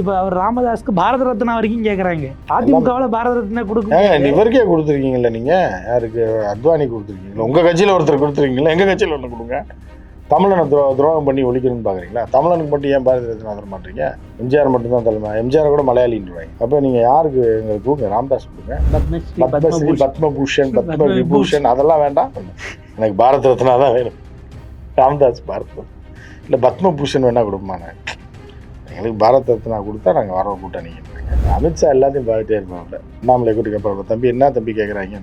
இப்போ அவர் ராமதாஸ்க்கு பாரத ரத்னா வரைக்கும் கேட்குறாங்க அதிமுகவில் பாரத ரத்னா கொடுக்க இவருக்கே கொடுத்துருக்கீங்கல்ல நீங்கள் யாருக்கு? அத்வானி கொடுத்துருக்கீங்களா? உங்கள் கட்சியில் ஒருத்தர் கொடுத்துருக்கீங்களா? எங்கள் கட்சியில் ஒன்று கொடுங்க. தமிழனை துரோ துரோகம் பண்ணி ஒழிக்கணும்னு பார்க்குறீங்களா தமிழனுக்கு மட்டும் ஏன் பாரதி ரத்னா தர மாட்டீங்க எம்ஜிஆர் மட்டும்தான் தலைமை எம்ஜிஆர் கூட மலையாளின்றாங்க அப்போ நீங்கள் யாருக்கு எங்களுக்கு கொடுங்க? ராம்தாஸ் கொடுங்க. பத்மஸ்ரீ பத்மபூஷன். பத்ம விபூஷன் அதெல்லாம் வேண்டாம். எனக்கு பாரத் ரத்னா தான் வேணும். ராம்தாஸ் பாரத் இல்லை பத்மபூஷன் வேணா கொடுப்பானே எங்களுக்கு பாரத் ரத்னா கொடுத்தா நாங்கள் வரோம் கூட்டணிங்க அமித்ஷா எல்லாத்தையும் பார்த்துட்டே இருப்பாங்க அண்ணாமலை கூட்டி அப்புறம் தம்பி என்ன தம்பி கேட்குறாங்க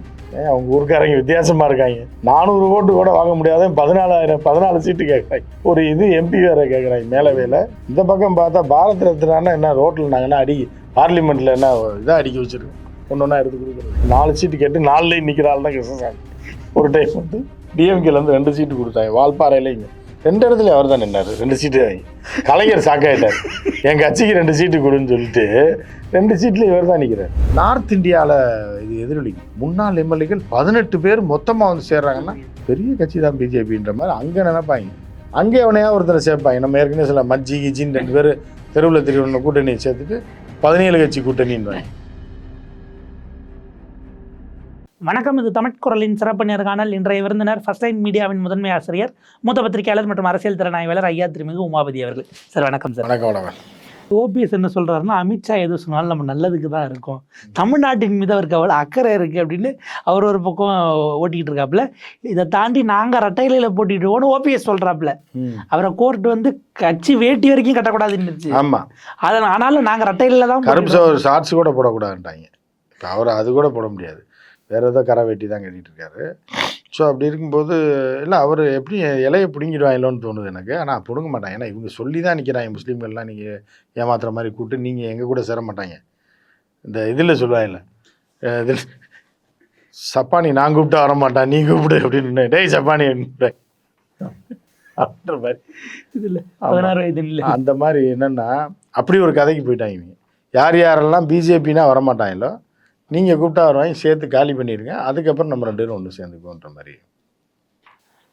அவங்க ஊருக்காரங்க வித்தியாசமாக இருக்காங்க நானூறு ஓட்டு கூட வாங்க முடியாத பதினாலாயிரம் பதினாலு சீட்டு கேட்குறாங்க ஒரு இது எம்பி வேற கேட்குறாங்க மேலே வேலை இந்த பக்கம் பார்த்தா பாரத் ரத்னானா என்ன ரோட்டில் நாங்கள் என்ன அடி பார்லிமெண்ட்டில் என்ன இதாக அடிக்க வச்சுருக்கோம். ஒன்று ஒன்றா எடுத்து கொடுக்குறது. நாலு சீட்டு கேட்டு நாலுலேயும் நிற்கிற ஆள் தான் கிருஷ்ணசாமி. ஒரு டைம் வந்து டிஎம்கேலேருந்து ரெண்டு சீட்டு கொடுத்தாங்க. வால்பாறையில இங்கே. ரெண்டு இடத்துல அவர் தான் நின்னார். ரெண்டு சீட்டு வாங்கி. கலைஞர் சாக்காயிட்டார் என் கட்சிக்கு ரெண்டு சீட்டு கொடுன்னு சொல்லிட்டு ரெண்டு சீட்டில் இவர் தான் நிற்கிறார் நார்த் இந்தியாவில் இது எதிரொலி. முன்னாள் எம்எல்ஏக்கள் பதினெட்டு பேர் மொத்தமாக வந்து சேர்றாங்கன்னா பெரிய கட்சி தான் பிஜேபின்ற மாதிரி அங்கே நினைப்பாங்க. அங்கே அவனையா ஒருத்தரை சேர்ப்பாங்க. நம்ம ஏற்கனவே சில மஜ்ஜி கிஜின்னு ரெண்டு பேர் தெருவில் தெருவில் கூட்டணியை சேர்த்துட்டு பதினேழு கட்சி கூட்டணின்றாங்க வணக்கம் இது தமிழ் குரலின் சிறப்பு நேர்காணல் இன்றைய விருந்தினர் ஃபர்ஸ்ட் லைன் மீடியாவின் முதன்மை ஆசிரியர் மூத்த பத்திரிகையாளர் மற்றும் அரசியல் திறனாய்வாளர் ஐயா திருமிகு உமாபதி அவர்கள். சார் வணக்கம் சார் வணக்கம் வணக்கம். ஓபிஎஸ் என்ன சொல்றாருன்னா அமித்ஷா எது சொன்னாலும் நம்ம நல்லதுக்கு தான் இருக்கும். தமிழ்நாட்டின் மீது அவருக்கு அவ்வளோ அக்கறை இருக்கு அப்படின்னு அவர் ஒரு பக்கம் ஓட்டிக்கிட்டு இருக்காப்புல. இதை தாண்டி நாங்கள் ரெட்டையில போட்டிட்டுவோன்னு ஓபிஎஸ் சொல்றாப்புல. அவரை கோர்ட் வந்து கட்சி வேட்டி வரைக்கும் கட்டக்கூடாதுன்னு ஆமாம் அதன் ஆனாலும் நாங்கள் ரெட்டையில தான் ஷார்ட்ஸ் கூட போடக்கூடாதுன்ட்டாங்க. அவர் அது கூட போட முடியாது. வேறு ஏதோ கரை வெட்டி தான் கட்டிட்டு இருக்காரு ஸோ அப்படி இருக்கும்போது இல்லை அவர் எப்படி இலையை பிடுங்கிடுவாங்களோன்னு தோணுது எனக்கு. ஆனால் பிடுங்க மாட்டாங்க. ஏன்னா இவங்க சொல்லி தான் நிற்கிறாங்க முஸ்லீம்கள்லாம் நீங்கள் ஏமாத்துற மாதிரி கூப்பிட்டு நீங்கள் எங்கள் கூட சேர மாட்டாங்க. இந்த இதில் சொல்லுவாங்கல்ல இதில் சப்பானி நான் கூப்பிட்டா வர மாட்டான் நீ கூப்பிடு அப்படின்னு. டேய் சப்பானி அப்படின்ற மாதிரி. இதில் பதினாறு வயது இல்லை. அந்த மாதிரி என்னன்னா அப்படி ஒரு கதைக்கு போயிட்டாங்க இவங்க. யார் யாரெல்லாம் பிஜேபினா வரமாட்டாங்களோ நீங்கள் கூப்பிட்டா வருவாங்க சேர்த்து காலி பண்ணிடுங்க அதுக்கப்புறம் நம்ம ரெண்டு பேரும் ஒன்று சேர்ந்துக்குவோன்ற மாதிரி.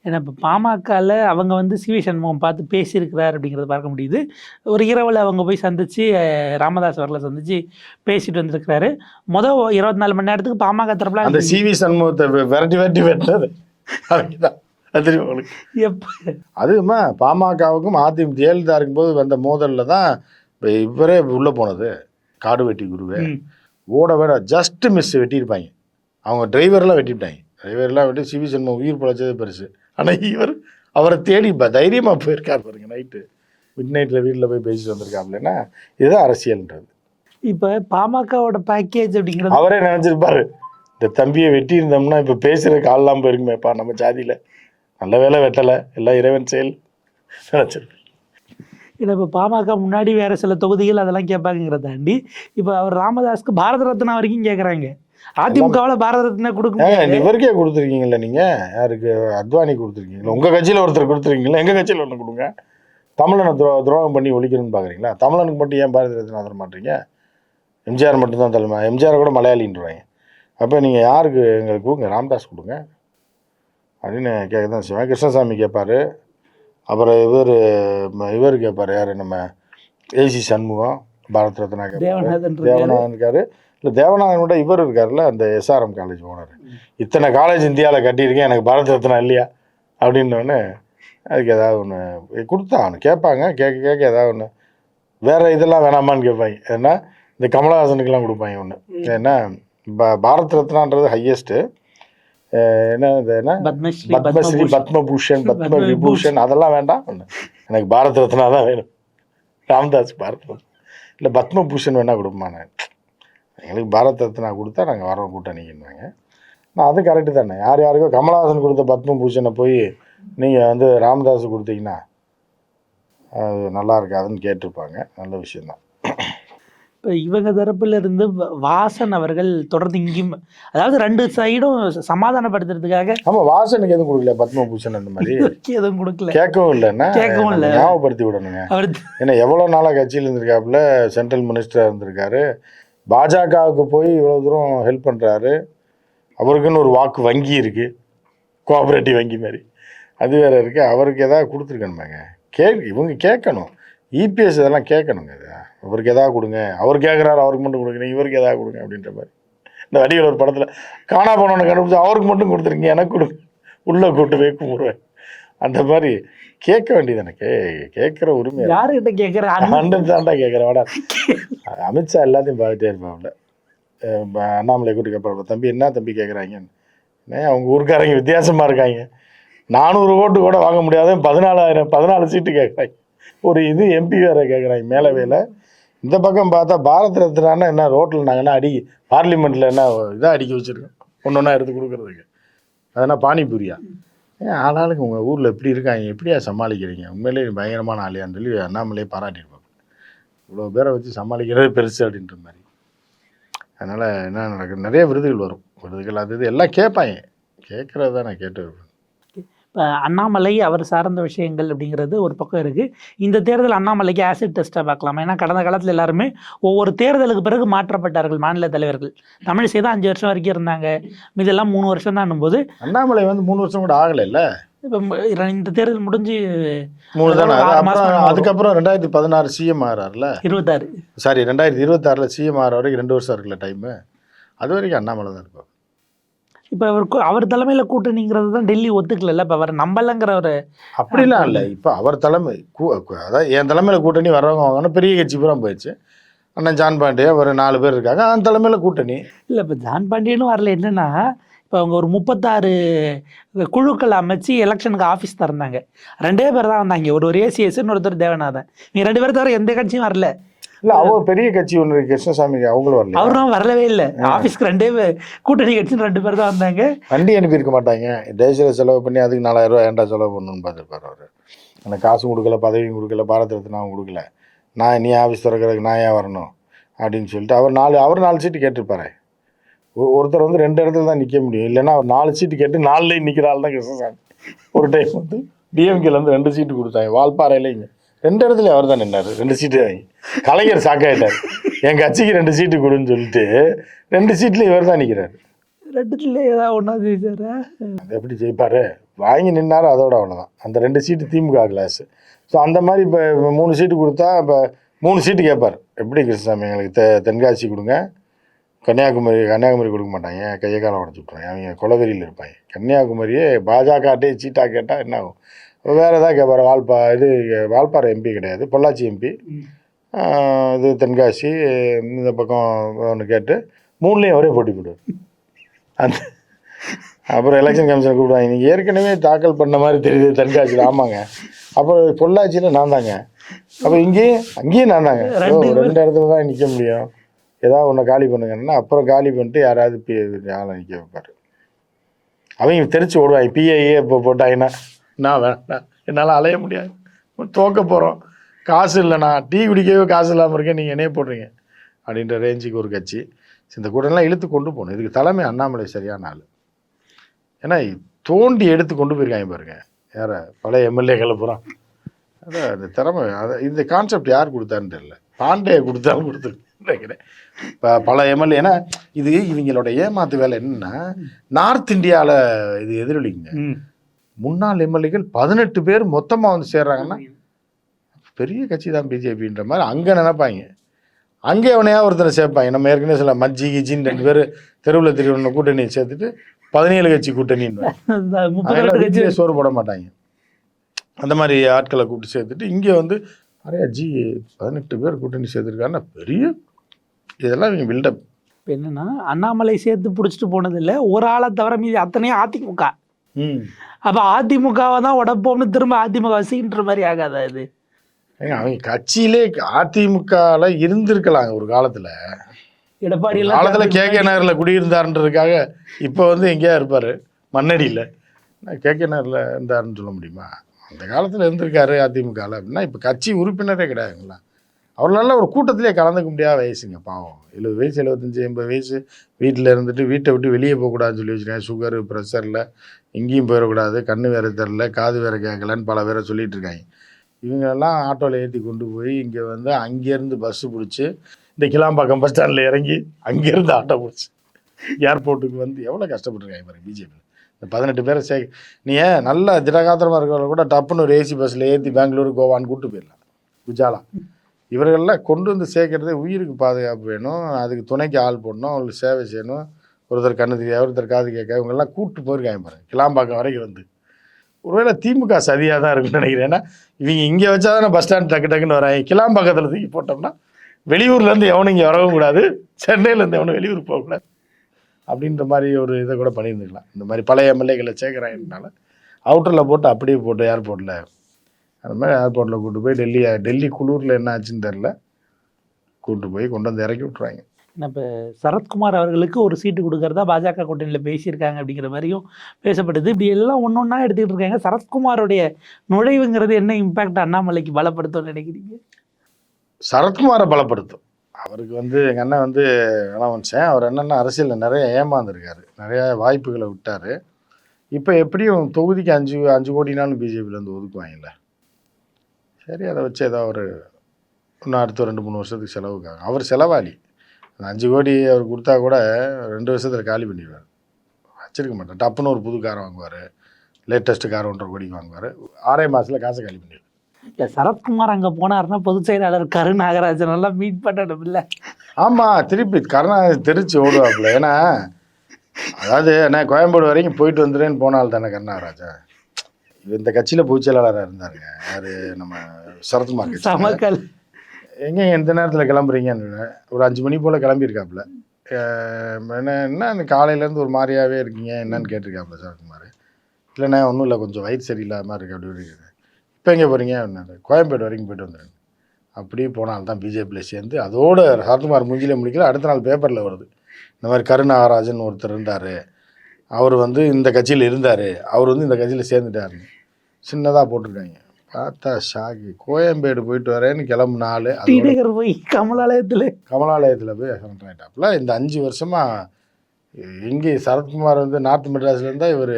ஏன்னா இப்போ பாமகவில் அவங்க வந்து சிவி சண்முகம் பார்த்து பேசியிருக்கிறார் அப்படிங்கிறத பார்க்க முடியுது. ஒரு இரவில் அவங்க போய் சந்திச்சு அஹ், ராமதாஸ் அவர்களை சந்திச்சு பேசிட்டு வந்திருக்கிறாரு. மொதல் இருபத்தி நாலு மணி நேரத்துக்கு பாமக தரப்புல அந்த சிவி சண்முகத்தை விரட்டி விரட்டி வெட்டினது. அவங்க தான் அது எப்போ? அதுமா பாமகவுக்கும் அதிமுக ஜெயலலிதா இருக்கும்போது வந்த மோதலில் தான் இப்ப இவரே உள்ளே போனது. காடு வெட்டி குருவே. ஓட விட ஜஸ்ட் மிஸ் வெட்டியிருப்பாங்க. அவங்க டிரைவர்லாம் வெட்டிவிட்டாங்க. டிரைவர்லாம் வெட்டி சிவி சண்முகம் உயிர் பழச்சதே பெருசு. ஆனால் இவர் அவரை தேடி தைரியமாக போயிருக்கார் பாருங்க நைட்டு மிட் நைட்டில் வீட்டில் போய் பேசிட்டு வந்திருக்காப்லன்னா இதுதான் அரசியல்ன்றது. இப்போ பாமகவோட பேக்கேஜ் அப்படிங்கிறது அவரே நினச்சிருப்பாரு. இந்த தம்பியை வெட்டி இருந்தோம்னா இப்போ பேசுகிறதுக்கு ஆள்லாம் போயிருக்குமேப்பா நம்ம ஜாதியில். நல்ல வேலை வெட்டலை. எல்லாம் இறைவன் செயல். நினச்சிருப்பேன் ஏன்னா இப்போ பாமக முன்னாடி வேற சில தொகுதிகள் அதெல்லாம் கேட்பாங்கிறத தாண்டி இப்போ அவர் ராமதாஸ்க்கு பாரத ரத்னா வரைக்கும் கேட்குறாங்க. அதிமுகவில் பாரத ரத்னா கொடுக்க. இவருக்கே கொடுத்துருக்கீங்களா நீங்கள் யாருக்கு? அத்வானி கொடுத்துருக்கீங்களா? உங்கள் கட்சியில் ஒருத்தர் கொடுத்துருக்கீங்களா? எங்கள் கட்சியில் ஒன்று கொடுங்க. தமிழனை துரோ துரோகம் பண்ணி ஒழிக்கணும்னு பார்க்குறீங்களா தமிழனுக்கு மட்டும் ஏன் பாரதி ரத்னா தர மாட்டீங்க? எம்ஜிஆர் மட்டும்தான் தலைமை எம்ஜிஆர் கூட மலையாளின்றாங்க அப்போ நீங்கள் யாருக்கு எங்களுக்கு கொடுங்க? ராம்தாஸ் கொடுங்க. அப்படின்னு கேட்க தான் செய்வேன் கிருஷ்ணசாமி கேட்பாரு. அப்புறம் இவர் இவர் கேட்பார் யார் நம்ம ஏசி சண்முகம் பாரத் ரத்னா தேவநாதன் இருக்காரு. தேவநாதன் இருக்காரு. இல்லை தேவநாதன் விட இவர் இருக்காருல்ல அந்த எஸ்ஆர்எம் காலேஜ் ஓனர். இத்தனை காலேஜ் இந்தியாவில் கட்டியிருக்கேன் எனக்கு பாரத் ரத்னா இல்லையா? அப்படின்னோடனே அதுக்கு ஏதாவது ஒன்று கொடுத்தா அவனு. கேட்பாங்க கேட்க கேட்க ஏதாவது ஒன்று வேறு இதெல்லாம் வேணாமான்னு கேட்பாங்க. ஏன்னா இந்த கமலஹாசனுக்கெல்லாம் கொடுப்பாங்க ஒன்று ஏன்னா பா பாரத் ரத்னான்றது ஹையஸ்ட்டு என்ன பத்மஸ்ரீ பத்மஸ்ரீ பத்மபூஷன் பத்ம விபூஷன் அதெல்லாம் வேண்டாம் எனக்கு பாரத் ரத்னா தான் வேணும் ராம்தாஸ் பாரத் ரத்னா இல்லை பத்மபூஷன் வேணால் கொடுப்பானே எங்களுக்கு பாரத் ரத்னா கொடுத்தா நாங்கள் வரோம் கூட்டணிக்குன்னாங்க நான் அது கரெக்டு தானே யார் யாருக்கோ கமலஹாசன் கொடுத்த பத்மபூஷனை போய் நீங்கள் வந்து ராமதாஸ் கொடுத்தீங்கன்னா அது நல்லா இருக்காதுன்னு கேட்டிருப்பாங்க நல்ல விஷயந்தான் இவங்க தரப்புல இருந்து வாசன் அவர்கள் தொடர்ந்து இங்கேயும் அதாவது ரெண்டு சைடும் சமாதானப்படுத்துறதுக்காக ஆமாம் வாசனுக்கு எதுவும் கொடுக்கல பத்மபூஷன் அந்த மாதிரி? எதுவும் கொடுக்கல. கேட்கவும் இல்லைன்னா கேட்கவும் இல்ல. ஞாபகப்படுத்தி விடணுங்க. அவர் ஏன்னா எவ்வளோ நாளாக கட்சியில் இருந்திருக்காப்புல சென்ட்ரல் மினிஸ்டராக இருந்திருக்காரு. பாஜகவுக்கு போய் இவ்வளோ தூரம் ஹெல்ப் பண்ணுறாரு அவருக்குன்னு ஒரு வாக்கு வங்கி இருக்குது கோஆப்ரேட்டிவ் வங்கி மாதிரி. அது வேற இருக்குது அவருக்கு எதாவது கொடுத்துருக்கணுமாங்க? கே இவங்க கேட்கணும். இபிஎஸ் இதெல்லாம் கேட்கணுங்க இது. இவருக்கு எதாவது கொடுங்க. அவர் கேட்குறாரு அவருக்கு மட்டும் கொடுங்க. இவருக்கு எதாவது கொடுங்க அப்படின்ற மாதிரி. இந்த வடிவில் ஒரு படத்தில் காணா போனவனை கண்டுபிடிச்சு அவருக்கு மட்டும் கொடுத்துருங்க எனக்கு கொடுங்க உள்ளே கூட்டு போய் கும்பிடுவேன் அந்த மாதிரி கேட்க வேண்டியது கே கேட்குற உரிமை யாருக்கிட்ட கேட்குற அண்ணன். தாண்டா கேட்குறேன் வாடா. அமித்ஷா எல்லாத்தையும் பார்த்துட்டே இருப்பாப்ல அண்ணாமலை கூட்டு கேட்பாப்ல தம்பி என்ன தம்பி கேட்குறாங்கன்னு ஏன் அவங்க ஊருக்காரங்க வித்தியாசமா இருக்காங்க நானூறு ஓட்டு கூட வாங்க முடியாத பதினாலாயிரம் பதினாலு சீட்டு கேட்குறாங்க ஒரு இது எம்பி வேற கேட்குறாங்க மேலே வேலை இந்த பக்கம் பார்த்தா பாரத் ரத்னான்னா என்ன ரோட்டில் நாங்கள் என்ன அடி பார்லிமெண்ட்டில் என்ன இதாக அடிக்க வச்சுருக்கோம். ஒன்று ஒன்றா எடுத்து கொடுக்குறதுக்கு. அதெல்லாம் பானிபூரியா? ஏன் ஆளாளுக்கு உங்கள் ஊரில் எப்படி இருக்காங்க எப்படியா சமாளிக்கிறீங்க? உண்மையிலேயே பயங்கரமான ஆளியான்னு சொல்லி அண்ணாமலையே பாராட்டியிருப்பாங்க இவ்வளோ பேரை வச்சு சமாளிக்கிறது பெருசு அப்படின்ற மாதிரி. அதனால் என்ன நடக்குது? நிறைய விருதுகள் வரும். விருதுகள் அது இது எல்லாம் கேட்பாங்க. கேட்குறது தான் நான் கேட்டு இப்போ அண்ணாமலை அவர் சார்ந்த விஷயங்கள் அப்படிங்கிறது ஒரு பக்கம் இருக்குது இந்த தேர்தல் அண்ணாமலைக்கு ஆசிட் டெஸ்ட்டாக பார்க்கலாம்? ஏன்னா கடந்த காலத்தில் எல்லாருமே ஒவ்வொரு தேர்தலுக்கு பிறகு மாற்றப்பட்டார்கள் மாநில தலைவர்கள். தமிழிசை தான் அஞ்சு வருஷம் வரைக்கும் இருந்தாங்க. இதெல்லாம் மூணு வருஷம் தான் போது அண்ணாமலை வந்து மூணு வருஷம் கூட ஆகலை இல்லை? இப்போ இந்த தேர்தல் முடிஞ்சு மூணு தானே? ஆறு. அதுக்கப்புறம் ரெண்டாயிரத்தி பதினாறு சிஎம் ஆகிறார்ல இருபத்தாறு. சாரி ரெண்டாயிரத்தி இருபத்தாறில் சிஎம் ஆகிற வரைக்கும் ரெண்டு வருஷம் இருக்குல்ல டைமு அது வரைக்கும் அண்ணாமலை தான் இருப்பார். இப்போ அவர் அவர் தலைமையில் கூட்டணிங்கிறது தான் டெல்லி ஒத்துக்கல இப்போ அவர் நம்பலைங்கிற ஒரு அப்படிலாம் இல்லை. இப்போ அவர் தலைமை அதாவது என் தலைமையில் கூட்டணி வர்றவங்க வாங்கினா பெரிய கட்சி பூரா போயிடுச்சு. அண்ணன் ஜான் பாண்டியா ஒரு நாலு பேர் இருக்காங்க அந்த தலைமையில் கூட்டணி. இல்லை இப்போ ஜான் பாண்டியனும் வரல. என்னன்னா இப்போ அவங்க ஒரு முப்பத்தாறு குழுக்கள் அமைச்சு எலெக்ஷனுக்கு ஆஃபீஸ் திறந்தாங்க. ரெண்டே பேர் தான் வந்தாங்க. ஒரு ஒரு ஏசிஎஸ்ன்னு ஒருத்தர் தேவநாதன். நீ ரெண்டு பேர் தவிர எந்த கட்சியும் வரல. இல்லை அவர் பெரிய கட்சி ஒன்று இருக்கு கிருஷ்ணசாமி அவங்களும் வரல அவரும் வரலவே இல்லை. ஆஃபீஸ்க்கு ரெண்டே பேர் கூட்டணி கட்சின்னு ரெண்டு பேர் தான் வந்தாங்க. வண்டி அனுப்பியிருக்க மாட்டாங்க. தேசியில் செலவு பண்ணி அதுக்கு நாலாயிரம் ரூபாய் ஏன்டா செலவு பண்ணணும்னு பார்த்துருப்பாரு அவர். எனக்கு காசும் கொடுக்கல பதவியும் கொடுக்கல பாரத ரத்னாவும் கொடுக்கல. நான் நீ ஆஃபீஸ் திறக்கிறதுக்கு நான் ஏன் வரணும்? அப்படின்னு சொல்லிட்டு அவர் நாலு அவர் நாலு சீட்டு கேட்டிருப்பாரு. ஒருத்தர் வந்து ரெண்டு இடத்துல தான் நிற்க முடியும். இல்லைன்னா அவர் நாலு சீட்டு கேட்டு நாலுலேயும் நிற்கிற ஆள் தான் கிருஷ்ணசாமி. ஒரு டைம் வந்து டிஎம்கேலேருந்து ரெண்டு சீட்டு கொடுத்தாங்க. வால்பாறையிலைங்க ரெண்டு இடத்துல அவர் தான் நின்னாரு. ரெண்டு சீட்டு வாங்கி. கலைஞர் சாக்காயிட்டார் என் கட்சிக்கு ரெண்டு சீட்டு கொடுன்னு சொல்லிட்டு ரெண்டு சீட்லையும் இவர் தான் நிற்கிறாரு ரெண்டுத்துல ஏதாவது ஒன்றா ஜெயிச்சாரா? அது எப்படி ஜெயிப்பாரு? வாங்கி நின்னாரு அதோட அவ்வளோதான் அந்த ரெண்டு சீட்டு திமுக கிளாஸ் ஸோ அந்த மாதிரி இப்போ மூணு சீட்டு கொடுத்தா இப்போ மூணு சீட்டு கேட்பார் எப்படி கிருஷ்ணசாமி எங்களுக்கு தெ தென்காசி கொடுங்க. கன்னியாகுமரி கன்னியாகுமரி கொடுக்க மாட்டாங்க. கையை காலம் உடச்சி விட்ருவாங்க அவங்க குலவெறியில் இருப்பாங்க. கன்னியாகுமரியே பாஜகட்டே சீட்டா கேட்டால் என்ன ஆகும்? வேறு ஏதாவது கேட்பார் வால்பா இது வால்பாறை எம்பி கிடையாது பொள்ளாச்சி எம்பி இது தென்காசி இந்த பக்கம் ஒன்று கேட்டு மூணுலேயும் அவரே போட்டி போடுவார் அந்த அப்புறம் எலெக்ஷன் கமிஷன் கூப்பிடுவாங்க நீங்கள் ஏற்கனவே தாக்கல் பண்ண மாதிரி தெரியுது தென்காசியில் ஆமாங்க அப்புறம் பொள்ளாச்சியில் நான் தாங்க அப்போ இங்கேயும் அங்கேயும் நான் தாங்க. ரெண்டு இடத்துல தான் நிற்க முடியும் ஏதாவது ஒன்று காலி பண்ணுங்கன்னா அப்புறம் காலி பண்ணிட்டு யாராவது பி ஆளை நிற்க வைப்பார் அவங்க தெரிச்சு ஓடுவாங்க பிஐஏ இப்போ போட்டாங்கன்னா நான் வேண்டாம் என்னால் அலைய முடியாது. தோக்க போகிறோம் காசு இல்லைண்ணா டீ குடிக்கவே காசு இல்லாமல் இருக்கேன் நீங்கள் என்னைய போடுறீங்க. அப்படின்ற ரேஞ்சுக்கு ஒரு கட்சி. இந்த கூட்டம்லாம் இழுத்து கொண்டு போகணும். இதுக்கு தலைமை அண்ணாமலை சரியான ஆள். ஏன்னா தோண்டி எடுத்து கொண்டு போயிருக்காங்க பாருங்க. யார? பழைய எம்எல்ஏக்களை பூரா. அதான் இந்த திறமை. அதை இந்த கான்செப்ட் யார் கொடுத்தான்னு தெரியல. பாண்டே கொடுத்தாலும் கொடுத்துருக்கிறேன் இப்போ பல எம்எல்ஏ ஏன்னா இது இவங்களோட ஏமாத்து வேலை என்னன்னா நார்த் இந்தியாவில் இது எதிரொலிங்க. முன்னாள் எம்எல்ஏக்கள் பதினெட்டு பேர் மொத்தமாக வந்து சேர்றாங்கன்னா பெரிய கட்சி தான் பிஜேபின்ற மாதிரி அங்கே நினைப்பாங்க. அங்கே அவனையா ஒருத்தரை சேர்ப்பாங்க. நம்ம ஏற்கனவே சில மஜ்ஜி கிஜின்னு ரெண்டு பேர் தெருவில் தெருவில் கூட்டணியை சேர்த்துட்டு பதினேழு கட்சி கூட்டணின்னு முப்பத்தி அதெல்லாம் ரெண்டு கட்சி வீட்டிலே சோறு போட மாட்டாங்க. அந்த மாதிரி ஆட்களை கூப்பிட்டு சேர்த்துட்டு இங்கே வந்து நிறையா ஜி பதினெட்டு பேர் கூட்டணி சேர்த்துருக்காங்கன்னா பெரிய இதெல்லாம் இவங்க பில்டப் இப்ப என்னன்னா அண்ணாமலை சேர்த்து பிடிச்சிட்டு போனது இல்ல ஒரு ஆளை தவிர மீதி அத்தனையும் அதிமுக. அப்ப அதிமுகவை தான் உடப்போம்னு திரும்ப அதிமுக சீன்ற மாதிரி ஆகாதா இது? அவங்க கட்சியிலே அதிமுகல இருந்திருக்கலாங்க ஒரு காலத்தில். எடப்பாடி காலத்தில் கே கே நகரில் குடியிருந்தாருன்றதுக்காக இப்போ வந்து எங்கேயா இருப்பார்? மண்ணடியில். கே கே நகரில் இருந்தாருன்னு சொல்ல முடியுமா? அந்த காலத்தில் இருந்திருக்காரு அதிமுகவில் அப்படின்னா இப்போ கட்சி உறுப்பினரே கிடையாதுங்களா? அவர்களால ஒரு கூட்டத்திலே கலந்துக்க முடியாத வயசுங்க பாவம். எழுபது வயசு எழுபத்தஞ்சி எண்பது வயசு வீட்டில் இருந்துட்டு வீட்டை விட்டு வெளியே போகக்கூடாதுன்னு சொல்லி வச்சுருக்கேன் சுகரு ப்ரெஷரில் எங்கேயும் போயிடக்கூடாது கண்ணு வேற தெரில காது வேறு கேட்கலன்னு பல பேரை சொல்லிகிட்டு இருக்காங்க. இவங்கெல்லாம் ஆட்டோவில் ஏற்றி கொண்டு போய் இங்கே வந்து அங்கேருந்து பஸ்ஸு பிடிச்சி இந்த கிளாம்பாக்கம் பஸ் ஸ்டாண்டில் இறங்கி அங்கேருந்து ஆட்டோ பிடிச்சி ஏர்போர்ட்டுக்கு வந்து எவ்வளோ கஷ்டப்பட்டுருக்காங்க பாருங்க பிஜேபி இந்த பதினெட்டு பேரை சே நீ ஏன் நல்ல திடகாத்திரமாக இருக்கிறவங்க கூட டப்புன்னு ஒரு ஏசி பஸ்ஸில் ஏற்றி பெங்களூர் கோவான்னு கூப்பிட்டு போயிடலாம். குஜாலா. இவர்கள்லாம் கொண்டு வந்து சேர்க்கறது உயிருக்கு பாதுகாப்பு வேணும். அதுக்கு துணைக்கு ஆள் போடணும். அவங்களுக்கு சேவை செய்யணும். ஒருத்தர் கண்ணு தெரியாது ஒருத்தர் காது கேட்க இவங்கெல்லாம் கூப்பிட்டு போயிருக்காங்க பாருங்க. கிளாம்பாக்கம் வரைக்கும் வந்து. ஒருவேளை திமுக சதியாக தான் இருக்குன்னு நினைக்கிறேன். ஏன்னா இவங்க இங்கே வச்சா தானே பஸ் ஸ்டாண்ட் டக்கு டக்குன்னு வராங்க. கிளாம்பாக்கத்தில் தூக்கி போட்டோம்னா வெளியூர்லேருந்து எவனும் இங்கே வரவும் கூடாது. சென்னையிலேருந்து எவனும் வெளியூர் போகக்கூடாது அப்படின்ற மாதிரி ஒரு இதை கூட பண்ணியிருந்துக்கலாம். இந்த மாதிரி பழைய எம்எல்ஏக்களை சேர்க்குறாங்கனால அவுட்டரில் போட்டு அப்படியே போட்டு ஏர்போர்ட்டில் அந்த மாதிரி ஏர்போர்ட்டில் கூட்டு போய் டெல்லி டெல்லி குளூரில் என்ன ஆச்சுன்னு தெரில கூட்டு போய் கொண்டு வந்து இறக்கி விட்ருவாங்க இப்போ சரத்குமார் அவர்களுக்கு ஒரு சீட்டு கொடுக்கறதா பாஜக கூட்டணியில் பேசியிருக்காங்க அப்படிங்கிற மாதிரியும் பேசப்படுது இப்படி எல்லாம் ஒன்று ஒன்றா எடுத்துக்கிட்டு இருக்காங்க. சரத்குமாரோடைய நுழைவுங்கிறது என்ன இம்பாக்ட் அண்ணாமலைக்கு பலப்படுத்தும்னு நினைக்கிறீங்க? சரத்குமாரை பலப்படுத்தும். அவருக்கு வந்து எங்கள் அண்ணன் வந்து இளவன்சன் அவர் என்னென்ன அரசியலில் நிறைய ஏமாந்துருக்காரு. நிறைய வாய்ப்புகளை விட்டார். இப்போ எப்படியும் தொகுதிக்கு அஞ்சு அஞ்சு கோடினாலும் பிஜேபியிலேருந்து ஒதுக்குவாங்கல்ல. சரி அதை வச்சு ஏதோ ஒரு இன்னும் அடுத்த ரெண்டு மூணு வருஷத்துக்கு செலவுக்காக. அவர் செலவாளி. அந்த அஞ்சு கோடி அவர் கொடுத்தா கூட ரெண்டு வருஷத்தில் காலி பண்ணிடுவார். வச்சிருக்க மாட்டார். டப்புன்னு ஒரு புது கார் வாங்குவார். லேட்டஸ்ட்டு கார் ஒன்றரை கோடிக்கு வாங்குவார். ஆறே மாதத்தில் காசை காலி பண்ணிடுவார். இல்லை சரத்குமார் அங்கே போனாருன்னா பொதுச் செயலாளர் கரு நாகராஜன் எல்லாம் மீட் பண்ணணும் இல்லை? ஆமாம் திருப்பி கருணாநிதி தெரிச்சு ஓடுவாப்புல. ஏன்னா அதாவது என்ன கோயம்பேடு வரைக்கும் போயிட்டு வந்துடுறேன்னு போனால் தானே கருணாராஜா இவர் இந்த கட்சியில் பொதுச்செயலாளராக இருந்தாருங்க. யார் நம்ம சரத்குமார் சமக்கல். எங்கே எந்த நேரத்தில் கிளம்புறீங்கன்னு ஒரு அஞ்சு மணி போல் கிளம்பியிருக்காப்புல. என்ன என்ன காலையிலேருந்து ஒரு மாதிரியாவே இருக்கீங்க? என்னன்னு கேட்டிருக்காப்புல சரத்குமார் இல்லைண்ணே ஒன்றும் இல்லை கொஞ்சம் வயிறு சரியில்லாத மாதிரி இருக்கு அப்படி இப்படி இப்போ எங்கே போகிறீங்க அப்படின்னாரு கோயம்பேடு வரைக்கும் போயிட்டு வந்துடுறேன் அப்படியே போனால் தான் பிஜேபியில் சேர்ந்து அதோட சரத்குமார் மூஞ்சிலே முடிக்கல அடுத்த நாள் பேப்பரில் வருது. இந்த மாதிரி கருநாகராஜன் ஒருத்தர் இருந்தார். அவர் வந்து இந்த கட்சியில் இருந்தார். அவர் வந்து இந்த கட்சியில் சேர்ந்துட்டாருன்னு சின்னதாக போட்டிருக்காங்க. பார்த்தா ஷாக்கு. கோயம்பேடு போயிட்டு வரேன்னு கிளம்பு நாள் டி நகர் போய் கமலாலயத்தில். கமலாலயத்தில் போய் சரண்டர் ஆகிட்டாப்புல இந்த அஞ்சு வருஷமாக எங்கே சரத்குமார் வந்து நார்த் மெட்ராஸில் இருந்தால் இவர்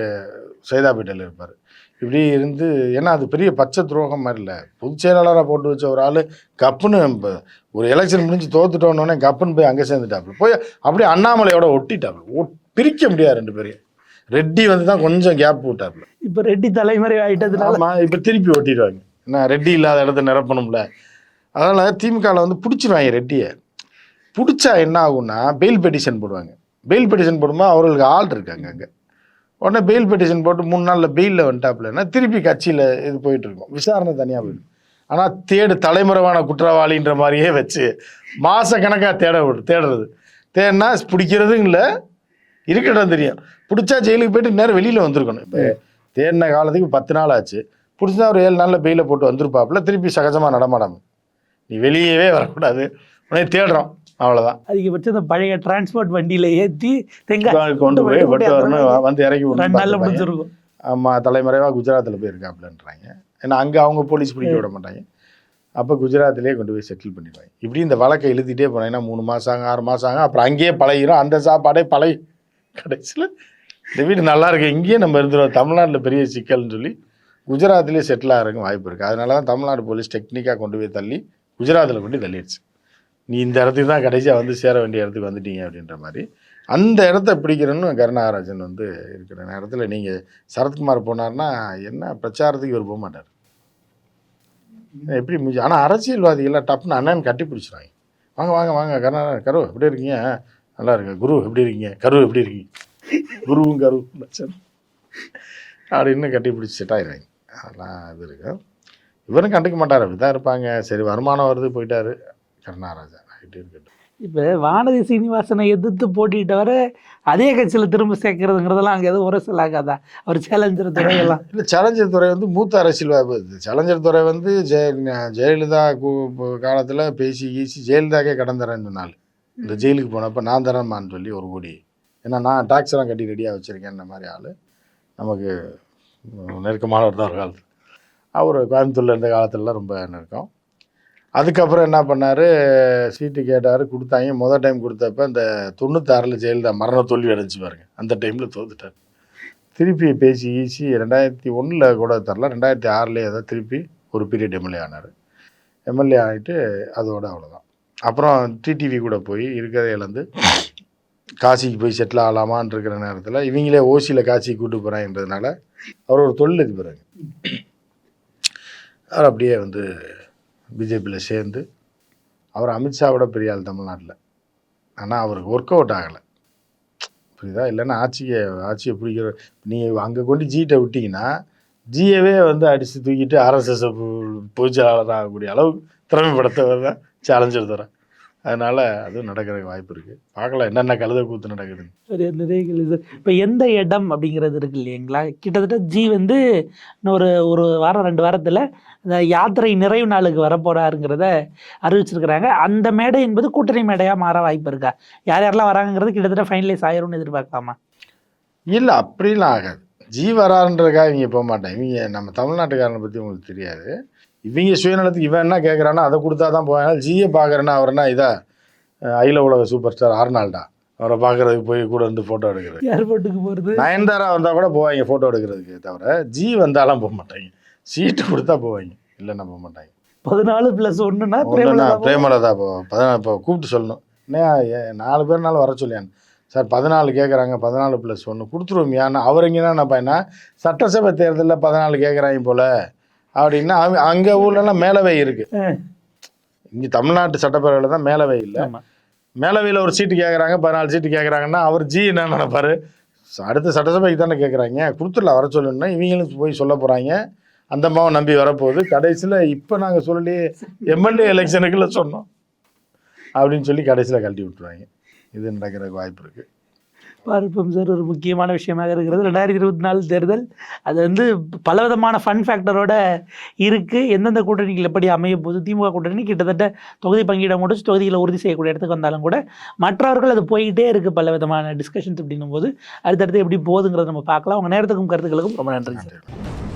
சைதாப்பேட்டையில் இருப்பார். இப்படி இருந்து ஏன்னா அது பெரிய பச்சை துரோகம் மாதிரி இல்லை. பொதுச் செயலாளராக போட்டு வச்ச ஒரு ஆள் கப்புன்னு ஒரு எலெக்ஷன் முடிஞ்சு தோத்துட்டோன்னே கப்புன்னு போய் அங்கே சேர்ந்துட்டாப்புல. போய் அப்படியே அண்ணாமலையோட ஒட்டிட்டாப்புல. ஒட்- பிரிக்க முடியாது ரெண்டு பேரையும். ரெட்டி வந்து தான் கொஞ்சம் கேப் விட்டாப்புல இப்போ ரெட்டி தலைமுறை ஆயிட்டதுனால ஆமாம் இப்போ திருப்பி ஒட்டிடுவாங்க என்ன ரெட்டி இல்லாத இடத்த நிரப்பணும்ல. அதனால் திமுகவில் வந்து பிடிச்சிருவாங்க ரெட்டியை. பிடிச்சா என்ன ஆகும்னா பெயில் பெட்டிஷன் போடுவாங்க. பெயில் பெட்டிஷன் போடும்போது அவர்களுக்கு ஆள் இருக்காங்க அங்கே. உடனே பெயில் பெட்டிஷன் போட்டு மூணு நாளில் பெயிலில் வந்துட்டாப்புலன்னா திருப்பி கட்சியில் இது போயிட்டு இருக்கும் விசாரணை தனியாக போயிடும். ஆனால் தேடு தலைமுறைவான குற்றவாளின்ற மாதிரியே வச்சு மாத கணக்காக தேட தேடுறது. தேடினா பிடிக்கிறதும் இல்லை இருக்கட்டும் தெரியும். பிடிச்சா ஜெயிலுக்கு போயிட்டு நேரம் வெளியில் வந்திருக்கணும். இப்போ தேடின காலத்துக்கு பத்து நாள் ஆச்சு. பிடிச்சா ஒரு ஏழு நாளில் பெயில போட்டு வந்திருப்பாப்புல திருப்பி சகஜமாக நடமாடாம. நீ வெளியவே வரக்கூடாது. உடனே தேடுறோம். அவ்வளோதான் அதிகபட்சம் இந்த பழைய டிரான்ஸ்போர்ட் வண்டியில ஏற்றி தெங்காய் கொண்டு போய் வெட்டு வரணும். வந்து இறக்கி விடணும் முடிஞ்சிருக்கும். ஆமாம் தலைமறைவாக குஜராத்தில் போய் இருக்காப்புலன்றாங்க. ஏன்னா அங்கே அவங்க போலீஸ் பிடிக்க விட மாட்டாங்க. அப்போ குஜராத்திலே கொண்டு போய் செட்டில் பண்ணிடுவாங்க. இப்படி இந்த வழக்கை எழுதிட்டே போனீங்கன்னா மூணு மாதம் ஆகும் ஆறு மாதம் ஆகும். அப்புறம் அங்கேயே பழகிரும். அந்த சாப்பாடே பழகி கடைசியில். இந்த வீடு நல்லா இருக்கு. இங்கேயே நம்ம இருந்துருவோம். தமிழ்நாட்டில் பெரிய சிக்கல்னு சொல்லி குஜராத்லேயே செட்டில் ஆகிறதுக்கு வாய்ப்பு இருக்குது அதனால தான் தமிழ்நாடு போலீஸ் டெக்னிக்காக கொண்டு போய் தள்ளி குஜராத்தில் கொண்டு தள்ளிடுச்சு. நீ இந்த இடத்துக்கு தான் கடைசியாக வந்து சேர வேண்டிய இடத்துக்கு வந்துட்டீங்க அப்படின்ற மாதிரி. அந்த இடத்த பிடிக்கிறன்னு கருணாகராஜன் வந்து இருக்கிற நேரத்தில் நீங்கள் சரத்குமார் போனார்னா என்ன பிரச்சாரத்துக்கு இவர் போக மாட்டார். எப்படி முடிஞ்சு ஆனால் அரசியல்வாதிகள்லாம் டப்புன்னு அண்ணன் கட்டி பிடிச்சிருவாங்க. வாங்க வாங்க வாங்க. கருணா கரு எப்படி இருக்கீங்க? நல்லா இருக்கு? குரு எப்படி இருக்கீங்க? கரு எப்படி இருக்கீங்க? குருவும் கரு. அப்படின்னு கட்டி பிடிச்சி செட் ஆயிடுவாங்க அதெல்லாம் இது இருக்கு. இவரும் கண்டுக்க மாட்டார். அப்படி தான் இருப்பாங்க. சரி வருமானம் வருது போயிட்டாரு. கருணாராஜா ஆகிட்டு இருக்கட்டும். இப்போ வானதி சீனிவாசனை எதிர்த்து போட்டிட்டவரை அதே கட்சியில் திரும்ப சேர்க்கறதுங்கிறதெல்லாம் அங்கே எதுவும் உரசல் ஆகாதா? அவர் சேலஞ்சர் துறையெல்லாம் இல்லை சேலஞ்சர் துறை வந்து மூத்த அரசியல்வாதி சேலஞ்சர் துறை வந்து ஜெய ஜெயலலிதா காலத்தில் பேசி கீசி ஜெயலலிதாக்கே தரேன்னு சொன்னாள். இந்த ஜெயிலுக்கு போனப்போ நான் தரமான்னு சொல்லி ஒரு கோடி. ஏன்னா நான் டாக்ஸ் எல்லாம் கட்டி ரெடியாக வச்சுருக்கேன் மாதிரி ஆள். நமக்கு நெருக்கமானவர் தான் ஒரு காலத்தில். அவர் கோயம்புத்தூரில் இருந்த காலத்துலலாம் ரொம்ப நெருக்கம். அதுக்கப்புறம் என்ன பண்ணார்? சீட்டு கேட்டார் கொடுத்தாங்க. மொதல் டைம் கொடுத்தப்ப இந்த தொண்ணூத்தாறில் ஜெயலலிதா மரண தோல்வி அடைஞ்சு பாருங்க. அந்த டைமில் தோத்துட்டார். திருப்பி பேசி ஈசி ரெண்டாயிரத்தி ஒன்றில் கூட தரல ரெண்டாயிரத்தி ஆறுலேயே ஏதோ திருப்பி ஒரு பீரியட் எம்எல்ஏ ஆனார். எம்எல்ஏ ஆகிட்டு அதோட அவ்வளோதான் அப்புறம் டிடிவி கூட போய் இருக்கிறத இழந்து காசிக்கு போய் செட்டில் ஆகலாமான் இருக்கிற நேரத்தில் இவங்களே ஓசியில் காசிக்கு கூட்டு போகிறாங்கன்றதுனால அவர் ஒரு தொழில் அதிபராங்க அவர் அப்படியே வந்து பிஜேபியில் சேர்ந்து அவர் அமித்ஷாவோட பெரிய ஆள் தமிழ்நாட்டில். ஆனால் அவருக்கு ஒர்க் அவுட் ஆகலை. புரியுதா? இல்லைன்னா ஆட்சியை ஆட்சியை பிடிக்கிற நீங்கள் அங்கே கொண்டு ஜீட்டை விட்டிங்கன்னா ஜியவே வந்து அடித்து தூக்கிட்டு ஆர்எஸ்எஸ் பொதுச்செயலாளர் ஆகக்கூடிய அளவுக்கு திறமைப்படுத்தவர் தான் சேலஞ்சர் தரேன். அதனால் அதுவும் நடக்கிறதுக்கு வாய்ப்பு இருக்குது பார்க்கலாம் என்னென்ன கழுத கூத்து நடக்குதுன்னு சரி நிறைய கேள்வி சார். இப்போ எந்த இடம் அப்படிங்கிறது இருக்கு இல்லைங்களா? கிட்டத்தட்ட ஜி வந்து இன்னும் ஒரு ஒரு வாரம் ரெண்டு வாரத்தில் இந்த யாத்திரை நிறைவு நாளுக்கு வரப்போறாருங்கிறத அறிவிச்சிருக்கிறாங்க. அந்த மேடை என்பது கூட்டணி மேடையாக மாற வாய்ப்பு இருக்கா? யார் யாரெல்லாம் வராங்கங்கிறது கிட்டத்தட்ட ஃபைனலைஸ் ஆயிரும்னு எதிர்பார்க்கலாமா? இல்லை அப்படிலாம் ஆகாது. ஜி வரான்றதுக்காக இவங்க போக மாட்டாங்க. இவங்க நம்ம தமிழ்நாட்டுக்காரனை பற்றி உங்களுக்கு தெரியாது. இவங்க சுயநலத்துக்கு இவன் என்ன கேட்குறானோ அதை கொடுத்தா தான் போவாங்க ஜியை பார்க்குறேன்னா அவர்னா இதா? அஹ் அகில உலக சூப்பர் ஸ்டார் ஆர்னால்டா. அவரை பார்க்கறதுக்கு போய் கூட இருந்து ஃபோட்டோ எடுக்கிறது. ஏர்போர்ட்டுக்கு போகிறது நயன்தாரா வந்தால் கூட போவாங்க ஃபோட்டோ எடுக்கிறதுக்கு. தவிர ஜி வந்தாலும் போக மாட்டாங்க. சீட்டு கொடுத்தா போவாங்க. இல்லைன்னா போக மாட்டாங்க. பதினாலு ப்ளஸ் ஒன்றுனா பிரேமலதா இப்போ பதினா இப்போ கூப்பிட்டு சொல்லணும். என்ன ஏ- நாலு பேர்னாலும் வர சொல்லியான் சார் பதினாலு கேட்குறாங்க பதினாலு ப்ளஸ் ஒன்று கொடுத்துருவோமியான்னு அவர் இங்கே என்ன? பையனா சட்டசபை தேர்தலில் பதினாலு கேட்குறாங்க போல. அப்படின்னா அவங்க அங்கே ஊர்லலாம் மேலவை இருக்குது இங்கே தமிழ்நாட்டு சட்டப்பேரவையில் தான் மேலவை இல்லை. மேலவையில் ஒரு சீட்டு கேட்குறாங்க பதினாலு சீட்டு கேட்குறாங்கன்னா அவர் ஜி என்ன நினைப்பாரு? அடுத்த சட்டசபைக்கு தானே கேட்குறாங்க கொடுத்துடலாம் வர சொல்லணும்னா இவங்களும் போய் சொல்ல போகிறாங்க அந்த அம்மாவை நம்பி வரப்போகுது. கடைசியில் இப்போ நாங்கள் சொல்லி எம்எல்ஏ எலெக்ஷனுக்குள்ள சொன்னோம். அப்படின்னு சொல்லி கடைசியில் கழட்டி விட்டுருவாங்க. இது நடக்கிறதுக்கு வாய்ப்பு இருக்குது பார்ப்போம் சார். ஒரு முக்கியமான விஷயமாக இருக்கிறது. ரெண்டாயிரத்தி இருபத்தி நாலு தேர்தல் அது வந்து பலவிதமான ஃபன் ஃபேக்டரோட இருக்குது எந்தெந்த கூட்டணிகள் எப்படி அமையும் போகுது திமுக கூட்டணி கிட்டத்தட்ட தொகுதி பங்கீட முடிச்சு தொகுதிகளை உறுதி செய்யக்கூடிய இடத்துக்கு வந்தாலும் கூட மற்றவர்கள் அது போயிட்டே இருக்குது பல விதமான டிஸ்கஷன்ஸ் அப்படின்னும் போது அடுத்தடுத்து எப்படி போகுதுங்கிறத நம்ம பார்க்கலாம். உங்கள் நேரத்துக்கும் கருத்துக்களுக்கும் ரொம்ப நன்றி சார். நன்றி.